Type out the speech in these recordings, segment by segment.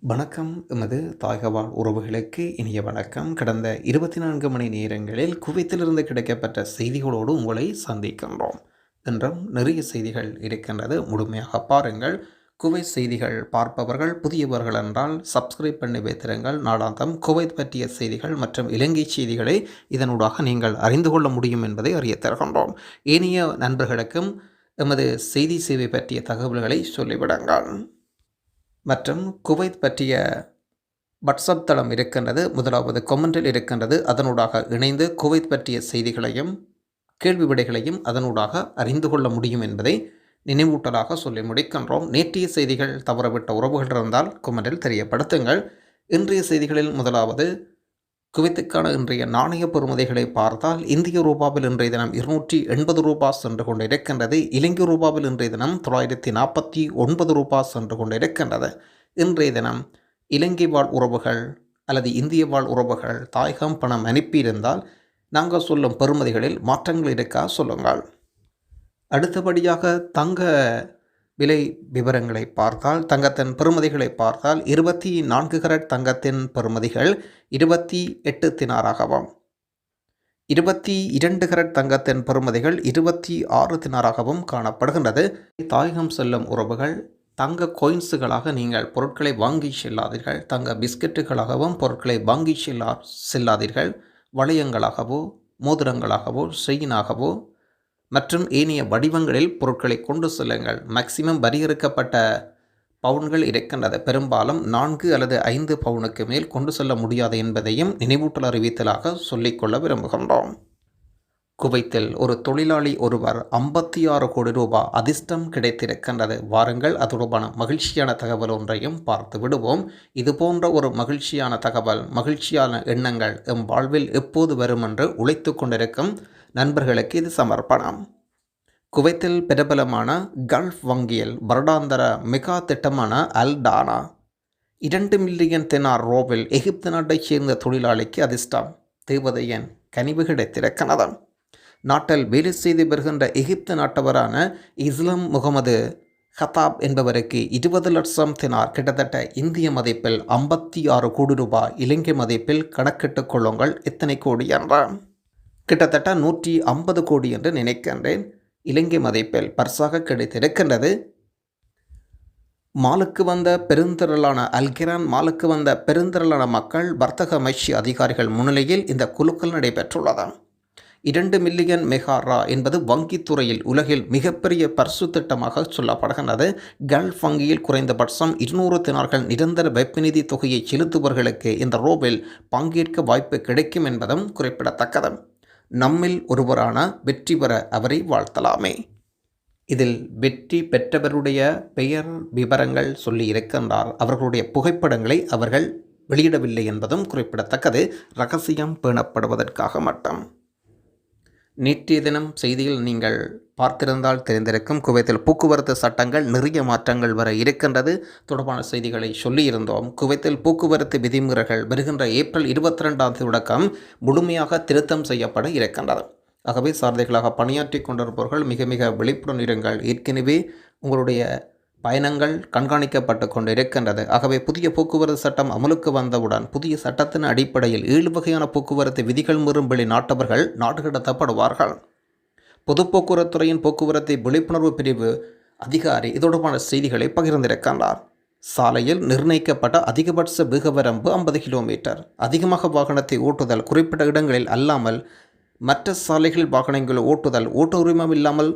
வணக்கம். எமது தாயகவாழ் உறவுகளுக்கு இனிய வணக்கம். கடந்த இருபத்தி நான்கு மணி நேரங்களில் குவைத்திலிருந்து கிடைக்கப்பட்ட செய்திகளோடு உங்களை சந்திக்கின்றோம். என்றும் நிறைய செய்திகள் இருக்கின்றது. முழுமையாக பாருங்கள். குவைத் செய்திகள் பார்ப்பவர்கள் புதியவர்கள் என்றால் சப்ஸ்கிரைப் பண்ணி வைத்திருங்கள். நாளாந்தம் குவைத் பற்றிய செய்திகள் மற்றும் இலங்கை செய்திகளை இதனூடாக நீங்கள் அறிந்து கொள்ள முடியும் என்பதை அறிய தருகின்றோம் ஏனைய நண்பர்களுக்கும் எமது செய்தி சேவை பற்றிய தகவல்களை சொல்லிவிடுங்கள். மற்றும் குவைத் பற்றிய வாட்ஸ்அப் தளம் இருக்கின்றது முதலாவது கொமெண்டில் இருக்கின்றது அதனூடாக இணைந்து குவைத் பற்றிய செய்திகளையும் கேள்வி விடைகளையும் அதனூடாக அறிந்து கொள்ள முடியும் என்பதை நினைவூட்டலாக சொல்லி முடிக்கின்றோம். நேற்றைய செய்திகள் தவறவிட்ட உறவுகள் இருந்தால் கொமெண்டில் தெரியப்படுத்துங்கள். இன்றைய செய்திகளில் முதலாவது குவைத்துக்கான இன்றைய நாணய பெறுமதிகளை பார்த்தால் இந்திய ரூபாவில் இன்றைய தினம் இருநூற்றி எண்பது ரூபா சென்று கொண்டு இருக்கின்றது இலங்கை ரூபாவில் இன்றைய தினம் தொள்ளாயிரத்தி நாற்பத்தி ஒன்பது ரூபா சென்று கொண்டு இருக்கின்றது இன்றைய தினம் இலங்கை வாழ் உறவுகள் அல்லது இந்திய வாழ் உறவுகள் தாயகம் பணம் அனுப்பியிருந்தால் நாங்கள் சொல்லும் பெறுமதிகளில் மாற்றங்கள் இருக்கா? சொல்லுங்கள். அடுத்தபடியாக தங்க விலை விவரங்களை பார்த்தால் தங்கத்தின் பெறுமதிகளை பார்த்தால் இருபத்தி நான்கு கரட் தங்கத்தின் பெறுமதிகள் இருபத்தி எட்டு தினாராகவும். இருபத்தி இரண்டு கரட் தங்கத்தின் பெறுமதிகள் இருபத்தி ஆறு தினாராகவும் காணப்படுகின்றது. தாயகம் செல்லும் உறவுகள் தங்க கோயின்ஸுகளாக நீங்கள் பொருட்களை வாங்கி செல்லாதீர்கள். தங்க பிஸ்கெட்டுகளாகவும் பொருட்களை வாங்கி செல்லா செல்லாதீர்கள். வளையங்களாகவோ மோதிரங்களாகவோ செயினாகவோ மற்றும் ஏனைய வடிவங்களில் பொருட்களை கொண்டு செல்லுங்கள். மேக்சிமம் வரையறுக்கப்பட்ட பவுன்கள் இருக்கின்றது. பெரும்பாலும் நான்கு அல்லது ஐந்து பவுனுக்கு மேல் கொண்டு செல்ல முடியாது என்பதையும் நினைவூட்டல் அறிவித்தலாக சொல்லிக்கொள்ள விரும்புகின்றோம். குவைத்தில் ஒரு தொழிலாளி ஒருவர் ஐம்பத்தி ஆறு கோடி ரூபாய் அதிர்ஷ்டம் கிடைத்திருக்கின்றது. வாருங்கள் அது தொடர்பான மகிழ்ச்சியான தகவல் ஒன்றையும் பார்த்து விடுவோம். இது போன்ற ஒரு மகிழ்ச்சியான தகவல் மகிழ்ச்சியான எண்ணங்கள் எம் வாழ்வில் எப்போது வரும் என்று உழைத்து கொண்டிருக்கும் நண்பர்களுக்கு இது சமர்ப்பணம். குவைத்தில் பிரபலமான கல்ஃப் வங்கியில் வருடாந்தர மெகா திட்டமான அல் டானா இரண்டு மில்லியன் தெனார் ரோவில் எகிப்து நாட்டைச் சேர்ந்த தொழிலாளிக்கு அதிர்ஷ்டம் தேவதையன் கனிவு கிடைத்திருக்கிறது நாட்டில் வேலை செய்து வருகின்ற எகிப்து நாட்டவரான இஸ்லாம் முகமது ஹதாப் என்பவருக்கு இருபது லட்சம் தினார் கிட்டத்தட்ட இந்திய மதிப்பில் ஐம்பத்தி ஆறு கோடி ரூபாய் இலங்கை மதிப்பில் கணக்கிட்டுக் கொள்ளுங்கள். எத்தனை கோடி என்றான் கிட்டத்தட்ட நூற்றி ஐம்பது கோடி என்று நினைக்கின்றேன். இலங்கை மதிப்பில் பரிசாக கிடைத்திருக்கின்றது. மாலுக்கு வந்த பெருந்திரளான அல்கிரான் மாலுக்கு வந்த பெருந்திரளான மக்கள் வர்த்தக அமைச்சு அதிகாரிகள் முன்னிலையில் இந்த குழுக்கள் நடைபெற்றுள்ளது இரண்டு மில்லியன் மெகாரா என்பது வங்கித்துறையில் உலகில் மிகப்பெரிய பரிசு திட்டமாக சொல்லப்படுகின்றது. கல்ஃப் வங்கியில் குறைந்தபட்சம் இருநூறு தினார்கள் நிரந்தர வெப்பநிதி தொகையை செலுத்துபவர்களுக்கு இந்த ரோவில் பங்கேற்க வாய்ப்பு கிடைக்கும் என்பதும் குறிப்பிடத்தக்கது. நம்மில் ஒருவரான வெற்றி பெற அவரை வாழ்த்தலாமே. இதில் வெற்றி பெற்றவருடைய பெயர் விவரங்கள் சொல்லி இருக்கின்றார். அவர்களுடைய புகைப்படங்களை அவர்கள் வெளியிடவில்லை என்பதும் குறிப்பிடத்தக்கது. ரகசியம் பேணப்படுவதற்காக மட்டும். நேற்றைய தினம் செய்தியில் நீங்கள் பார்த்திருந்தால் தெரிந்திருக்கும் குவைத்தில் போக்குவரத்து சட்டங்கள் நிறைய மாற்றங்கள் வர இருக்கின்றது தொடர்பான செய்திகளை சொல்லியிருந்தோம். குவைத்தில் போக்குவரத்து விதிமுறைகள் வருகின்ற ஏப்ரல் இருபத்தி ரெண்டாம் தேதி தொடக்கம் முழுமையாக திருத்தம் செய்யப்பட இருக்கின்றது. ஆகவே சாரதிகளாக பணியாற்றி கொண்டிருப்பவர்கள் மிக மிக விழிப்புடன் இருங்கள். ஏற்கனவே உங்களுடைய பயணங்கள் கண்காணிக்கப்பட்டு கொண்டு இருக்கின்றது ஆகவே புதிய போக்குவரத்து சட்டம் அமலுக்கு வந்தவுடன் புதிய சட்டத்தின் அடிப்படையில் ஏழு வகையான போக்குவரத்து விதிகள் மீறும்படி நாட்டவர்கள் நாடு கடத்தப்படுவார்கள் பொது போக்குவரத்துறையின் போக்குவரத்து விழிப்புணர்வு பிரிவு அதிகாரி இது தொடர்பான செய்திகளை பகிர்ந்திருக்கின்றார். சாலையில் நிர்ணயிக்கப்பட்ட அதிகபட்ச வேக வரம்பு ஐம்பது கிலோமீட்டர். அதிகமாக வாகனத்தை ஓட்டுதல் குறிப்பிட்ட இடங்களில் அல்லாமல் மற்ற சாலைகளில் வாகனங்களை ஓட்டுதல் ஓட்ட உரிமம் இல்லாமல்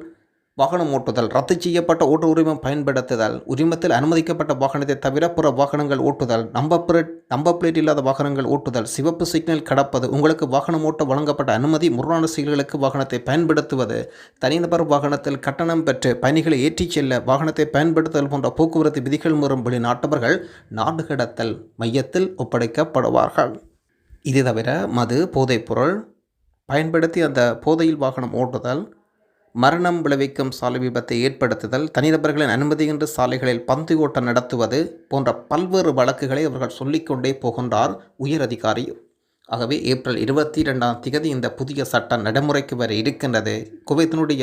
வாகனம் ஓட்டுதல். ரத்து செய்யப்பட்ட ஓட்டு உரிமம் பயன்படுத்துதல். உரிமத்தில் அனுமதிக்கப்பட்ட வாகனத்தை தவிர பிற வாகனங்கள் ஓட்டுதல். நம்பர் பிளேட் நம்பர் பிளேட் இல்லாத வாகனங்கள் ஓட்டுதல். சிவப்பு சிக்னல் கடப்பது. உங்களுக்கு வாகனம் ஓட்ட வழங்கப்பட்ட அனுமதி. முரணான செயல்களுக்கு வாகனத்தை பயன்படுத்துவது. தனிநபர் வாகனத்தில் கட்டணம் பெற்று பயணிகளை ஏற்றிச் செல்ல வாகனத்தை பயன்படுத்துதல் போன்ற போக்குவரத்து விதிகள் மூலம் வெளிநாட்டவர்கள் நாடு கடத்தல் மையத்தில் ஒப்படைக்கப்படுவார்கள். இது தவிர மது போதைப்பொருள் பயன்படுத்தி அந்த போதையில் வாகனம் ஓட்டுதல் மரணம் விளைவிக்கும் சாலை விபத்தை ஏற்படுத்துதல் தனிநபர்களின் அனுமதியின்றி சாலைகளில் பந்து ஓட்டம் நடத்துவது போன்ற பல்வேறு வழக்குகளை அவர்கள் சொல்லிக்கொண்டே போகின்றார் உயர் அதிகாரி ஆகவே ஏப்ரல் இருபத்தி ரெண்டாம் திகதி இந்த புதிய சட்டம் நடைமுறைக்கு வர இருக்கின்றது. குவைத்தினுடைய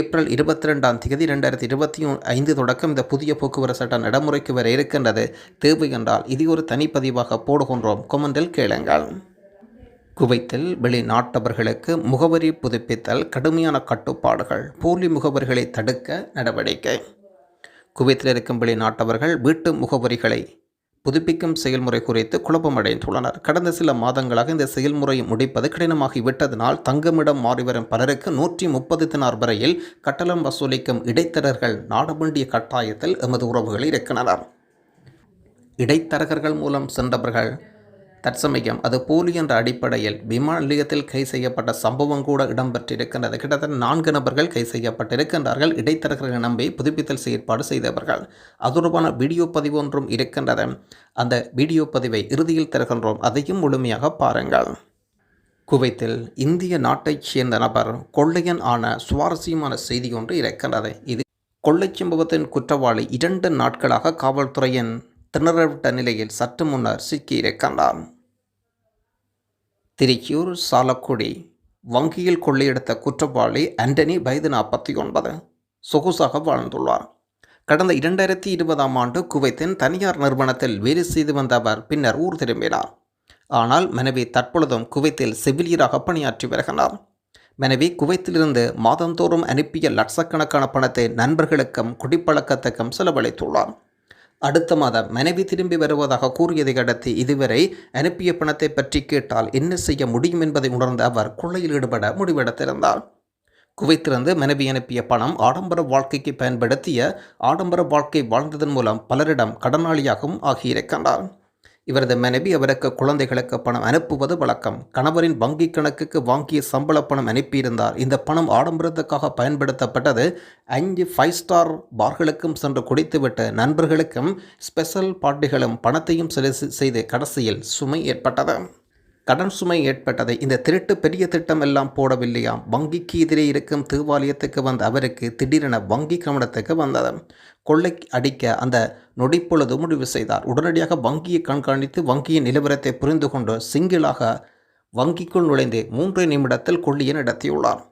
ஏப்ரல் இருபத்தி ரெண்டாம் திகதி ரெண்டாயிரத்தி இருபத்தி ஐந்து தொடக்கம் இந்த புதிய போக்குவரத்து சட்டம் நடைமுறைக்கு வர இருக்கின்றது. தேவை என்றால் இது ஒரு தனிப்பதிவாக போடுகின்றோம். கொமெண்டில் கேளுங்கள். குவைத்தில் வெளிநாட்டவர்களுக்கு முகவரி புதுப்பித்தல் கடுமையான கட்டுப்பாடுகள். போலி முகவரிகளை தடுக்க நடவடிக்கை. குவைத்தில் இருக்கும் வெளிநாட்டவர்கள் வீட்டு முகவரிகளை புதுப்பிக்கும் செயல்முறை குறித்து குழப்பமடைந்துள்ளனர். கடந்த சில மாதங்களாக இந்த செயல்முறையை முடிப்பது கடினமாகி விட்டதனால் தங்குமிடம் மாறிவரும் பலருக்கு நூற்றி முப்பது தினார் வரையில் கட்டணம் வசூலிக்கும் இடைத்தரகர்கள் நாட வேண்டிய கட்டாயத்தில் எமது உறவுகளில் இருக்கின்றனர் இடைத்தரகர்கள் மூலம் சென்றவர்கள் தற்சமயம் அது போலி என்ற அடிப்படையில் விமான நிலையத்தில் கை செய்யப்பட்ட சம்பவம் கூட இடம்பெற்றிருக்கின்றது. கிட்டத்தட்ட நான்கு நபர்கள் கை செய்யப்பட்டிருக்கின்றார்கள். இடைத்தரகர்கள் நம்பி புதுப்பித்தல் செயற்பாடு செய்தவர்கள். அது தொடர்பான வீடியோ பதிவு ஒன்றும் இருக்கின்றது. அந்த வீடியோ பதிவை இறுதியில் தருகின்றோம். அதையும் முழுமையாக பாருங்கள். குவைத்தில் இந்திய நாட்டைச் சேர்ந்த நபர் கொள்ளையன் ஆன சுவாரஸ்யமான செய்தி ஒன்று இருக்கின்றது. இது கொள்ளைச் சம்பவத்தின் குற்றவாளி இரண்டு நாட்களாக காவல்துறையின் திணறவிட்ட நிலையில் சற்று முன்னர் சிக்கியிருக்கின்றான். திருச்சியூர் சாலக்குடி வங்கியில் கொள்ளையெடுத்த குற்றவாளி ஆண்டனி வயது நாற்பத்தி ஒன்பது சொகுசாக வாழ்ந்துள்ளார். கடந்த இரண்டாயிரத்தி இருபதாம் ஆண்டு குவைத்தின் தனியார் நிறுவனத்தில் வேலை செய்து வந்த அவர் பின்னர் ஊர் திரும்பினார். ஆனால் மனைவி தற்பொழுதும் குவைத்தில் செவிலியராக பணியாற்றி வருகிறார். மனைவி குவைத்திலிருந்து மாதந்தோறும் அனுப்பிய லட்சக்கணக்கான பணத்தை நண்பர்களுக்கும் குடிப்பழக்கத்துக்கும் செலவழித்துள்ளார். அடுத்த மாதம் மனைவி திரும்பி வருவதாக கூறியதை அடுத்து இதுவரை அனுப்பிய பணத்தை பற்றி கேட்டால் என்ன செய்ய முடியும் என்பதை உணர்ந்த அவர் கொள்ளையில் ஈடுபட முடிவெடுத்திருந்தார். குவைத்திலிருந்து மனைவி அனுப்பிய பணம் ஆடம்பர வாழ்க்கைக்கு பயன்படுத்திய ஆடம்பர வாழ்க்கை வாழ்ந்ததன் மூலம் பலரிடம் கடனாளியாகவும் ஆகியிருக்கின்றார். இவரது மனைவி அவருக்கு குழந்தைகளுக்கு பணம் அனுப்புவது வழக்கம். கணவரின் வங்கி கணக்குக்கு வாங்கிய சம்பள பணம் அனுப்பியிருந்தார். இந்த பணம் ஆடம்பரத்துக்காக பயன்படுத்தப்பட்டது. அஞ்சு ஃபைவ் ஸ்டார் பார்களுக்கும் சென்று குடித்துவிட்டு நண்பர்களுக்கும் ஸ்பெஷல் பார்ட்டிகளும் பணத்தையும் செலுத்தி செய்து கடைசியில் சுமை ஏற்பட்டது. கடன் சுமை ஏற்பட்டது இந்த திருட்டு பெரிய திட்டம் எல்லாம் போடவில்லையாம். வங்கிக்கு எதிரே இருக்கும் தேவாலயத்துக்கு வந்த அவருக்கு திடீரென வங்கி கவனத்துக்கு வந்தது. கொள்ளை அடிக்க அந்த நொடிப்பொழுது முடிவு செய்தார். உடனடியாக வங்கியை கண்காணித்து வங்கியின் நிலவரத்தை புரிந்து கொண்டு சிங்கிளாக வங்கிக்குள் நுழைந்து மூன்று நிமிடத்தில் கொள்ளியை நடத்தியுள்ளார்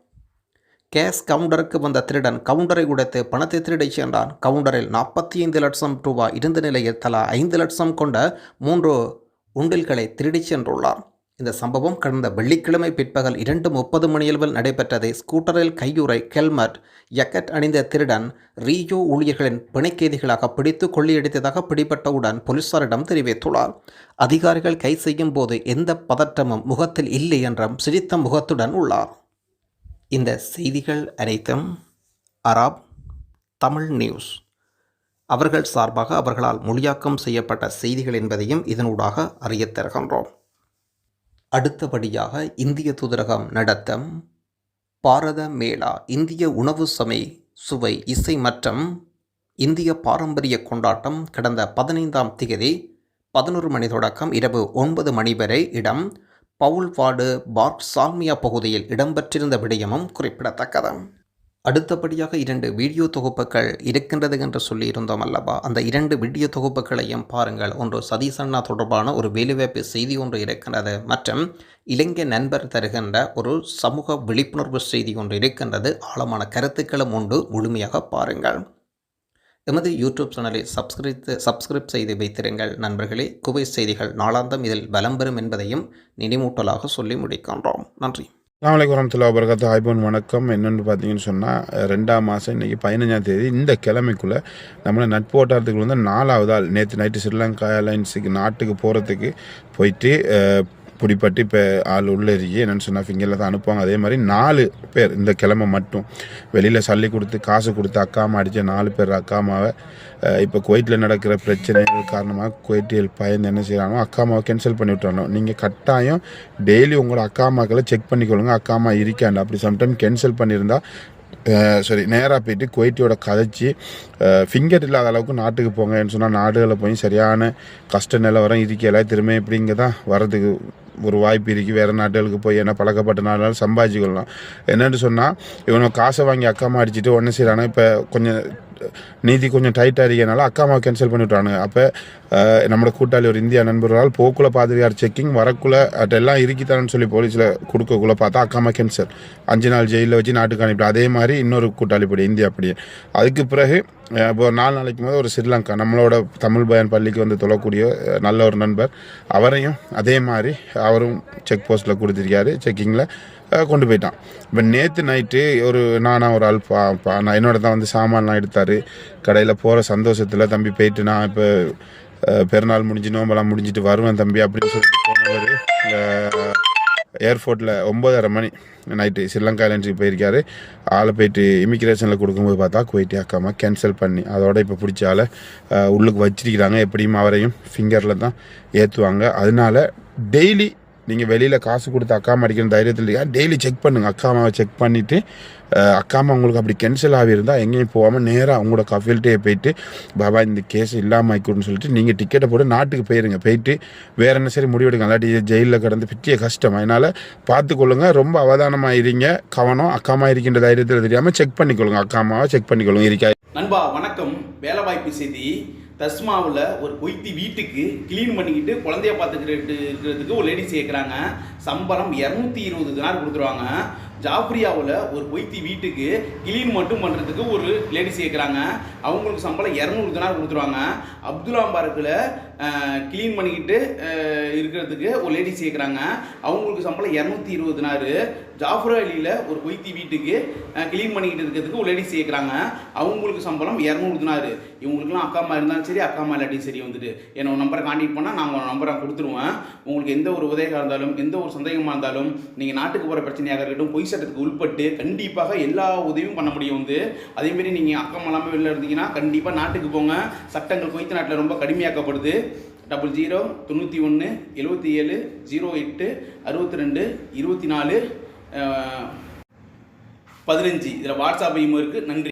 கேஷ் கவுண்டருக்கு வந்த திருடன் கவுண்டரை உடைத்து பணத்தை திருடிச் சென்றான். கவுண்டரில் நாற்பத்தி ஐந்து லட்சம் ரூபாய் இருந்த நிலையில் தலா ஐந்து லட்சம் கொண்ட மூன்று உண்டில்களை திருடிச் சென்றுள்ளார் இந்த சம்பவம் கடந்த வெள்ளிக்கிழமை பிற்பகல் இரண்டு முப்பது மணியளவில் நடைபெற்றதை. ஸ்கூட்டரில் கையுறை ஹெல்மெட் ஜக்கெட் அணிந்த திருடன் ரீயோ ஊழியர்களின் பிணைக்கைதிகளாக பிடித்து கொள்ளையடித்ததாக பிடிபட்டவுடன் போலீசாரிடம் தெரிவித்துள்ளார். அதிகாரிகள் கை செய்யும் போது எந்த பதற்றமும் முகத்தில் இல்லை என்றும் சிரித்த முகத்துடன் உள்ளார். இந்த செய்திகள் அனைத்தும் அராப் தமிழ் நியூஸ். அவர்கள் சார்பாக அவர்களால் மொழியாக்கம் செய்யப்பட்ட செய்திகள் என்பதையும் இதனூடாக அறியத் தருகின்றோம். அடுத்தபடியாக இந்திய தூதரகம் நடத்தும் பாரத மேளா இந்திய உணவு சமை சுவை இசை மற்றும் இந்திய பாரம்பரிய கொண்டாட்டம் கடந்த பதினைந்தாம் தேதி பதினோரு மணி தொடக்கம் இரவு ஒன்பது மணி வரை இடம் பவுல்வாடு பார்க் சால்மியா பகுதியில் இடம்பெற்றிருந்த விடயமும் குறிப்பிடத்தக்கது. அடுத்தபடியாக இரண்டு வீடியோ தொகுப்புகள் இருக்கின்றது என்று சொல்லியிருந்தோம் அல்லவா? அந்த இரண்டு வீடியோ தொகுப்புகளையும் பாருங்கள். ஒன்று சதீஷ் அண்ணா தொடர்பான ஒரு வேலைவாய்ப்பு செய்தி ஒன்று இருக்கின்றது. மற்றும் இலங்கை நண்பர் தருகின்ற ஒரு சமூக விழிப்புணர்வு செய்தி ஒன்று இருக்கின்றது. ஆழமான கருத்துக்களும் உண்டு. முழுமையாக பாருங்கள். எமது யூடியூப் சேனலை சப்ஸ்கிரைப் சப்ஸ்கிரைப் செய்து வைத்திருங்கள். நண்பர்களே குவை செய்திகள் நாளாந்தம் இதில் பலம் பெறும் என்பதையும் நினைவூட்டலாக சொல்லி முடிக்கின்றோம். நன்றி. அஸ்ஸலாமு வரமத்துல்லா வபரகாத்து ஐபோன் வணக்கம். என்னென்னு பார்த்தீங்கன்னு சொன்னால் ரெண்டாம் மாதம் இன்றைக்கி பதினஞ்சாம் தேதி இந்த கிழமைக்குள்ளே நம்மளை நட்பு வட்டாரத்துக்கு வந்து நாலாவது ஆள். நேற்று நைட்டு ஸ்ரீலங்கா ஏர்லைன்ஸுக்கு நாட்டுக்கு போகிறதுக்கு போயிட்டு பிடிப்பட்டு இப்போ ஆள் உள்ளே இருக்கி. என்னென்னு சொன்னால் ஃபிங்கரில் தான் அனுப்புவாங்க. அதே மாதிரி நாலு பேர் இந்த கிழமை மட்டும். வெளியில் சல்லி கொடுத்து காசு கொடுத்து அக்காமா அடித்த நாலு பேர் அக்காமாவை இப்போ குவைட்டில் நடக்கிற பிரச்சனைகள் காரணமாக குவைட்டியல் பயந்து என்ன செய்கிறாங்க அக்காமாவை கேன்சல் பண்ணி விட்டுறணும். நீங்கள் கட்டாயம் டெய்லி உங்களோட அக்காமாக்களை செக் பண்ணிக்கொள்ளுங்க. அக்காமா இருக்காண்டு அப்படி சம்டைம் கேன்சல் பண்ணியிருந்தால் சாரி நேராக போயிட்டு குவைட்டியோட கதைச்சி ஃபிங்கர் இல்லாத அளவுக்கு நாட்டுக்கு போங்கன்னு சொன்னால் நாடுகளில் போய் சரியான கஷ்ட நிலவரம் இருக்கலை திரும்ப இப்படி இங்கே தான் வர்றதுக்கு ஒரு வாய்ப்பு இருக்குது வேறு நாடுகளுக்கு போய் என்ன பழக்கப்பட்ட நாடுனாலும் சம்பாதிச்சுக்கொள்ளலாம் என்னென்னு சொன்னால் இவனை காசை வாங்கி அக்காமா அடிச்சுட்டு ஒன்று செய்கிறானா இப்போ கொஞ்சம் நீதி கொஞ்சம் டைட்டாக இருக்கனால அக்கா அம்மா கேன்சல் பண்ணிவிட்டாங்க அப்போ நம்மளோட கூட்டாளி ஒரு இந்தியா நண்பர்களால் போக்குள்ள பாதிரியார் செக்கிங் வரக்குள்ள அதெல்லாம் இருக்கித்தானு சொல்லி போலீஸில் கொடுக்கக்குள்ளே பார்த்தா அக்கா அம்மா கேன்சல் அஞ்சு நாள் ஜெயிலில் வச்சு நாட்டுக்கு அனுப்பிட்டு அதே மாதிரி இன்னொரு கூட்டாளி படி இந்தியா அப்படியே அதுக்கு பிறகு இப்போ நாலு நாளைக்கு போது ஒரு ஸ்ரீலங்கா நம்மளோட தமிழ் பயன் பள்ளிக்கு வந்து தொழக்கூடிய நல்ல ஒரு நண்பர். அவரையும் அதே மாதிரி அவரும் செக் போஸ்ட்டில் கொடுத்துருக்காரு. செக்கிங்கில் கொண்டு போயிட்டான். இப்போ நேற்று நைட்டு ஒரு நானா ஒரு ஆள் பா பா நான் என்னோட தான் வந்து சாமான்லாம் எடுத்தார். கடையில் போகிற சந்தோஷத்தில் தம்பி போயிட்டு நான் இப்போ பெருநாள் முடிஞ்சு நோம்பெல்லாம் முடிஞ்சிட்டு வருவேன் தம்பி அப்படின்னு சொல்லிட்டு போனவர் ஏர்போர்ட்டில் ஒம்பதரை மணி நைட்டு ஸ்ரீலங்கா என்ட்ரி போயிருக்காரு. ஆளை போயிட்டு இமிக்ரேஷனில் கொடுக்கும்போது பார்த்தா குவைட்டி அக்காமா கேன்சல் பண்ணி அதோட இப்போ பிடிச்ச ஆளை உள்ளுக்கு வச்சிருக்கிறாங்க. எப்படியும் அவரையும் ஃபிங்கரில் தான் ஏற்றுவாங்க அதனால டெய்லி நீங்கள் வெளியில் காசு கொடுத்து அக்காமா அடிக்கிற தைரியத்தில் இருக்கா டெய்லி செக் பண்ணுங்கள் அக்காமாவை செக் பண்ணிவிட்டு அக்காமா உங்களுக்கு அப்படி கேன்சல் ஆகியிருந்தால் எங்கேயும் போகாமல் நேராக உங்களோட கஃபீல்ட்டே போயிட்டு பாபா இந்த கேஸ் இல்லாமல் ஆயிக்கணும்னு சொல்லிட்டு நீங்கள் டிக்கெட்டை போட்டு நாட்டுக்கு போயிருங்க. போயிட்டு வேற என்ன சரி முடிவெடுங்க இல்லாட்டி ஜெயிலில் கிடந்து பிச்சிய கஷ்டம். அதனால் பார்த்துக்கொள்ளுங்க ரொம்ப அவதானமாக இருங்க கவனம் அக்காமா இருக்கின்ற தைரியத்தில் தெரியாமல் செக் பண்ணிக்கொள்ளுங்க. அக்காமாவை செக் பண்ணிக்கொள்ளுங்க. இருக்கா? நண்பா வணக்கம். வேலைவாய்ப்பு செய்தி. தஸ்மாவில் ஒரு கொய்த்தி வீட்டுக்கு க்ளீன் பண்ணிக்கிட்டு குழந்தைய பார்த்துக்கிட்டு இருக்கிறதுக்கு ஒரு லேடிஸ் கேட்குறாங்க சம்பளம் இரநூத்தி இருபது தினார் கொடுத்துருவாங்க. ஜாஃப்ரியாவில் ஒரு பொய்த்தி வீட்டுக்கு கிளீன் மட்டும் பண்ணுறதுக்கு ஒரு லேடிஸ் கேட்குறாங்க அவங்களுக்கு சம்பளம் இரநூறு தினார் கொடுத்துருவாங்க. அப்துல்லாம்பாரத்தில் கிளீன் பண்ணிக்கிட்டு இருக்கிறதுக்கு ஒரு லேடிஸ் கேட்குறாங்க அவங்களுக்கு சம்பளம் இரநூத்தி இருபது தினார். ஜாஃபர் அலியில் ஒரு பொய்த்தி வீட்டுக்கு க்ளீன் பண்ணிக்கிட்டு இருக்கிறதுக்கு ஒரு லேடிஸ் கேட்குறாங்க அவங்களுக்கு சம்பளம் இரநூறு தினார். இவங்களுக்குலாம் அக்கா அம்மா இருந்தாலும் சரி அக்கா அம்மா இல்லாட்டியும் சரி வந்துட்டு. என்னோட நம்பரை காண்டாக்ட் பண்ணால் நான் உங்கள் நம்பரை கொடுத்துருவேன். உங்களுக்கு எந்த ஒரு உதவியாக இருந்தாலும் எந்த ஒரு சந்தேகமாக இருந்தாலும் நீங்கள் நாட்டுக்கு போகிற பிரச்சனையாக இருக்கட்டும் பொய் சட்டத்துக்கு உட்பட்டு கண்டிப்பாக எல்லா உதவியும் பண்ண முடியும் வந்து. அதேமாரி நீங்கள் அக்கம் இல்லாமல் வெளில இருந்தீங்கன்னா கண்டிப்பாக நாட்டுக்கு போங்க. சட்டங்கள் குவைத்த நாட்டில் ரொம்ப கடுமையாக்கப்படுது. டபுள் ஜீரோ தொண்ணூற்றி ஒன்று எழுபத்தி ஏழு ஜீரோ எட்டு அறுபத்தி ரெண்டு இருபத்தி நாலு பதினஞ்சு. இதில் வாட்ஸ்அப் இருக்குது நன்றி.